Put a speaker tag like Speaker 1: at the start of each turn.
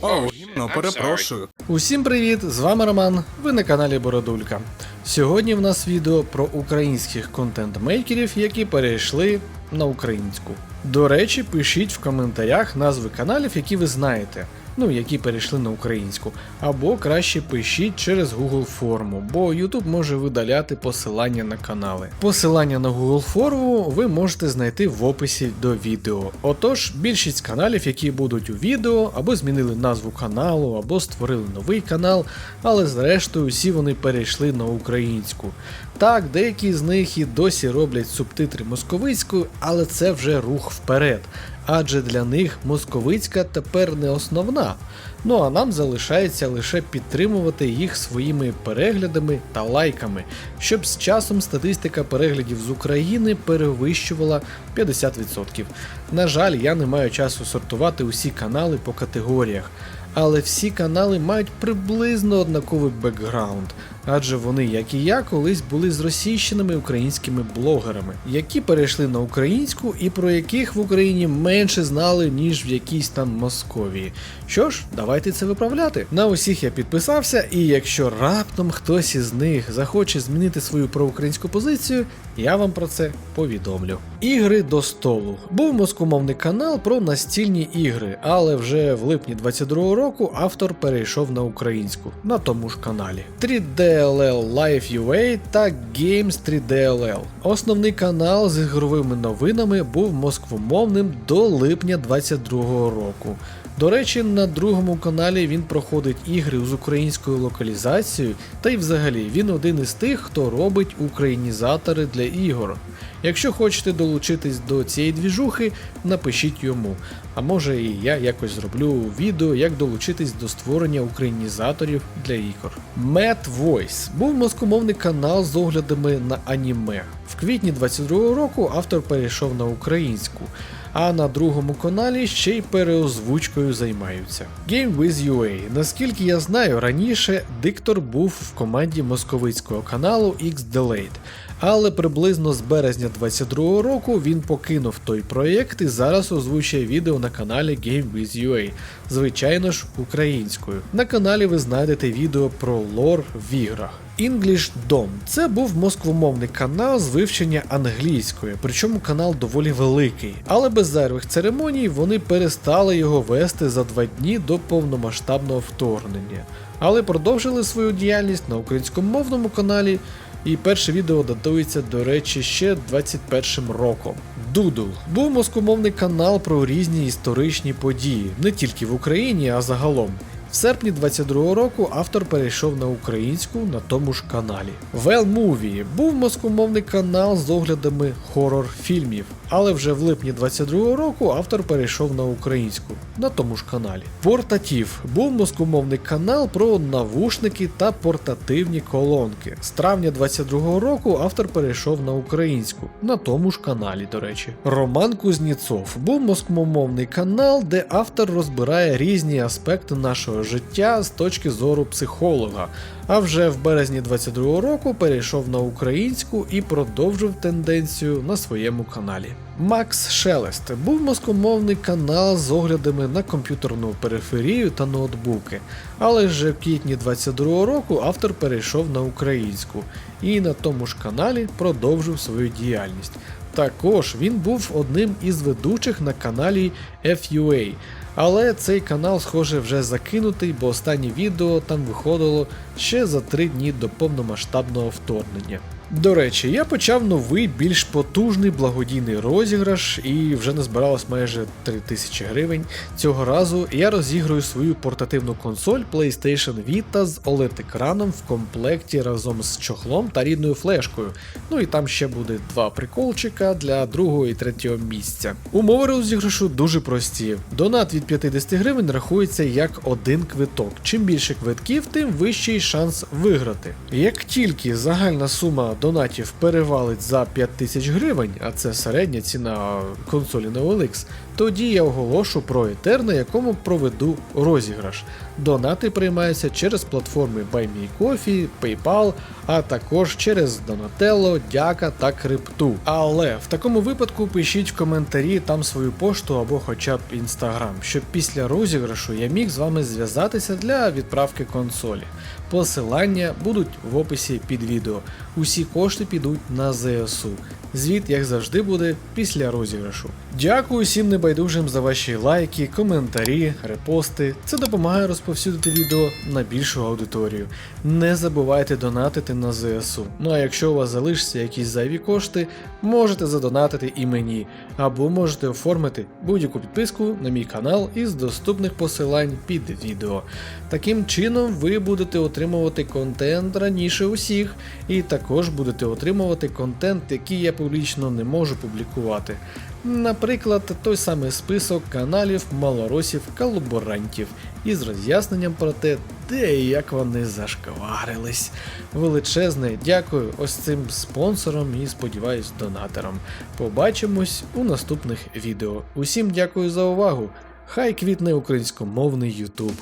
Speaker 1: О, гімно, перепрошую.
Speaker 2: Усім привіт! З вами Роман. Ви на каналі Бородулька. Сьогодні в нас відео про українських контент-мейкерів, які перейшли на українську. До речі, пишіть в коментарях назви каналів, які ви знаєте, ну які перейшли на українську, або краще пишіть через Google форму, бо YouTube може видаляти посилання на канали. Посилання на Google форму ви можете знайти в описі до відео. Отож, більшість каналів, які будуть у відео, або змінили назву каналу, або створили новий канал, але зрештою всі вони перейшли на українську. Так, деякі з них і досі роблять субтитри московицькою, але це вже рух вперед. Адже для них московицька тепер не основна. Ну а нам залишається лише підтримувати їх своїми переглядами та лайками, щоб з часом статистика переглядів з України перевищувала 50%. На жаль, я не маю часу сортувати усі канали по категоріях, але всі канали мають приблизно однаковий бекграунд, адже вони, як і я, колись були зросійщеними українськими блогерами, які перейшли на українську і про яких в Україні менше знали, ніж в якійсь там Московії. Що ж, давайте це виправляти. На усіх я підписався, і якщо раптом хтось із них захоче змінити свою проукраїнську позицію, я вам про це повідомлю. Ігри до столу. Був москомовний канал про настільні ігри, але вже в липні 22-го року автор перейшов на українську на тому ж каналі. 3DLL Live UA та Games 3DLL. Основний канал з ігровими новинами був москвомовним до липня 22-го року. До речі, на другому каналі він проходить ігри з українською локалізацією, та й взагалі він один із тих, хто робить українізатори для ігор. Якщо хочете долучитись до цієї двіжухи, напишіть йому. А може і я якось зроблю відео, як долучитись до створення українізаторів для ігор. Mad Voice був москомовний канал з оглядами на аніме. В квітні 22-го року автор перейшов на українську а на другому каналі ще й переозвучкою займаються. Game with UA. Наскільки я знаю, раніше диктор був в команді московицького каналу X-Delayed, але приблизно з березня 22-го року він покинув той проєкт і зараз озвучує відео на каналі Game with UA, звичайно ж українською. На каналі ви знайдете відео про лор в іграх. English Dom. Це був москвомовний канал з вивчення англійської, причому канал доволі великий. Але без зайвих церемоній вони перестали його вести за два дні до повномасштабного вторгнення. Але продовжили свою діяльність на українськомовному каналі. І перше відео датується, до речі, ще 21 роком. Doodle був москомовний канал про різні історичні події, не тільки в Україні, а загалом. В серпні 22-го року автор перейшов на українську на тому ж каналі. Well Movie був москомовний канал з оглядами хорор фільмів, але вже в липні 22-го року автор перейшов на українську на тому ж каналі. Портатів був москомовний канал про навушники та портативні колонки. З травня 22-го року автор перейшов на українську на тому ж каналі, до речі. Роман Кузніцов був москомовний канал, де автор розбирає різні аспекти нашого життя з точки зору психолога. А вже в березні 22-го року перейшов на українську і продовжив тенденцію на своєму каналі. Макс Шелест був москомовний канал з оглядами на комп'ютерну периферію та ноутбуки, але вже в квітні 22-го року автор перейшов на українську і на тому ж каналі продовжив свою діяльність. Також він був одним із ведучих на каналі FUA, але цей канал, схоже, вже закинутий, бо останнє відео там виходило ще за три дні до повномасштабного вторгнення. До речі, я почав новий більш потужний благодійний розіграш і вже назбиралось майже 3000 гривень. Цього разу я розіграю свою портативну консоль PlayStation Vita з OLED-екраном в комплекті разом з чохлом та рідною флешкою. Ну і там ще буде два приколчика для другого і третього місця. Умови розіграшу дуже прості. Донат від 50 гривень рахується як один квиток. Чим більше квитків, тим вищий шанс виграти. Як тільки загальна сума донатів перевалить за 5000 гривень, а це середня ціна консолі на OLX, тоді я оголошу про етер, на якому проведу розіграш. Донати приймаються через платформи BuyMeCoffee, PayPal, а також через Donatello, Дяка та Крипту. Але в такому випадку пишіть в коментарі там свою пошту або хоча б інстаграм, щоб після розіграшу я міг з вами зв'язатися для відправки консолі. Посилання будуть в описі під відео. Усі кошти підуть на ЗСУ. Звіт, як завжди, буде після розіграшу. Дякую всім небайдужим за ваші лайки, коментарі, репости. Це допомагає розповсюдити відео на більшу аудиторію. Не забувайте донатити на ЗСУ. Ну а якщо у вас залишаться якісь зайві кошти, можете задонатити і мені, або можете оформити будь-яку підписку на мій канал із доступних посилань під відео. Таким чином ви будете отримувати контент раніше усіх, і також будете отримувати контент, який я публічно не можу публікувати. Наприклад, той самий список каналів малоросів колаборантів із роз'ясненням про те, де і як вони зашкварились. Величезне дякую ось цим спонсорам і сподіваюсь донаторам. Побачимось у наступних відео. Усім дякую за увагу. Хай квітне українськомовний Ютуб.